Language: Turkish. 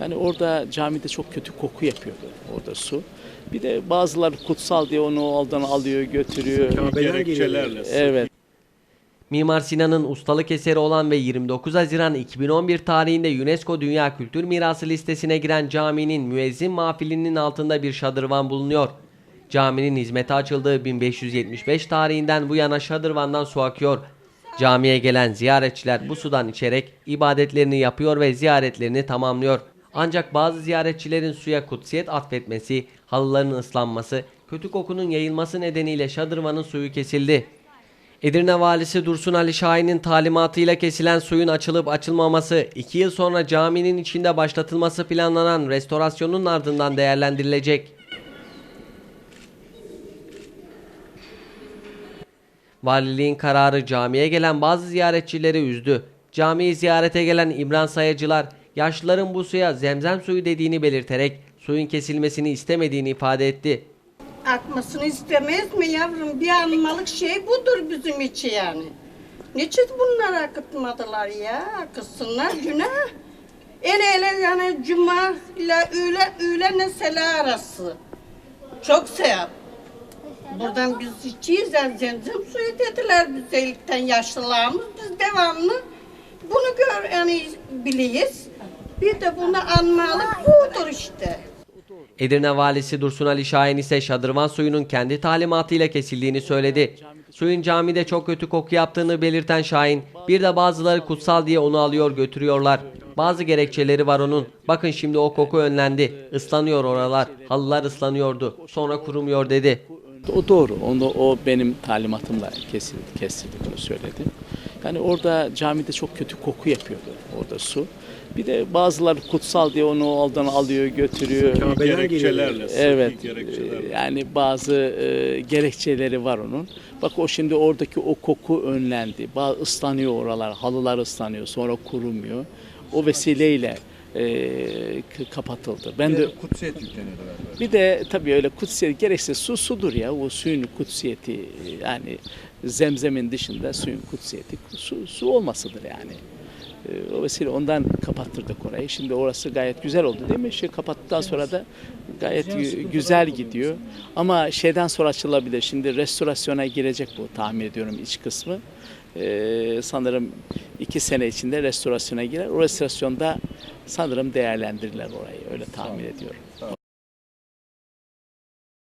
Yani orada camide çok kötü koku yapıyordu orada su. Bir de bazıları kutsal diye onu oradan alıyor götürüyor. Geliyor. Evet. Mimar Sinan'ın ustalık eseri olan ve 29 Haziran 2011 tarihinde UNESCO Dünya Kültür Mirası listesine giren caminin müezzin mahfilinin altında bir şadırvan bulunuyor. Caminin hizmete açıldığı 1575 tarihinden bu yana şadırvandan su akıyor. Camiye gelen ziyaretçiler bu sudan içerek ibadetlerini yapıyor ve ziyaretlerini tamamlıyor. Ancak bazı ziyaretçilerin suya kutsiyet atfetmesi, halıların ıslanması, kötü kokunun yayılması nedeniyle şadırvanın suyu kesildi. Edirne valisi Dursun Ali Şahin'in talimatıyla kesilen suyun açılıp açılmaması, 2 yıl sonra caminin içinde başlatılması planlanan restorasyonun ardından değerlendirilecek. Valiliğin kararı camiye gelen bazı ziyaretçileri üzdü. Camiyi ziyarete gelen İmran sayacılar, yaşlıların bu suya zemzem suyu dediğini belirterek suyun kesilmesini istemediğini ifade etti. Akmasını istemez mi yavrum? Bir anmalık şey budur bizim için yani. Niçin bunları akıtmadılar ya? Akıtsınlar günah. Ele ele yani cuma ile öğle, öğle sela arası. Çok sevap. Buradan biz içiyiz yani zemzem suyu dediler bize ilkten yaşlılarımız. Biz devamlı bunu gör yani biliyiz. Bir de bunu anmalık budur işte. Edirne valisi Dursun Ali Şahin ise şadırvan suyunun kendi talimatıyla kesildiğini söyledi. Suyun camide çok kötü koku yaptığını belirten Şahin, bir de bazıları kutsal diye onu alıyor götürüyorlar. Bazı gerekçeleri var onun. Bakın şimdi o koku önlendi. Islanıyor oralar. Halılar ıslanıyordu. Sonra kurumuyor dedi. O doğru. Onu, o benim talimatımla kesildi, kesildi bunu söyledi. Yani orada camide çok kötü koku yapıyordu orada su. Bir de bazıları kutsal diye onu oradan alıyor götürüyor. Kabe'den geliyor. Evet. e, Yani bazı e, gerekçeleri var onun. Bak o şimdi oradaki o koku önlendi. Bazı ıslanıyor oralar, halılar ıslanıyor, sonra kurumuyor. O vesileyle e, kapatıldı. Ben de Kutsiyet yükleniyordu galiba. bir de tabii öyle kutsiyet gerekse su sudur ya. O suyun kutsiyeti e, yani zemzemin dışında suyun kutsiyeti su, su olmasıdır yani. O vesile ondan kapattırdık orayı. Şimdi orası gayet güzel oldu değil mi? Şey kapattıktan sonra da gayet gü- güzel gidiyor. Ama şeyden sonra açılabilir. Şimdi restorasyona girecek bu tahmin ediyorum iç kısmı. E, sanırım iki sene içinde restorasyona girer. O restorasyonda sanırım değerlendirirler orayı. Öyle tahmin ediyorum.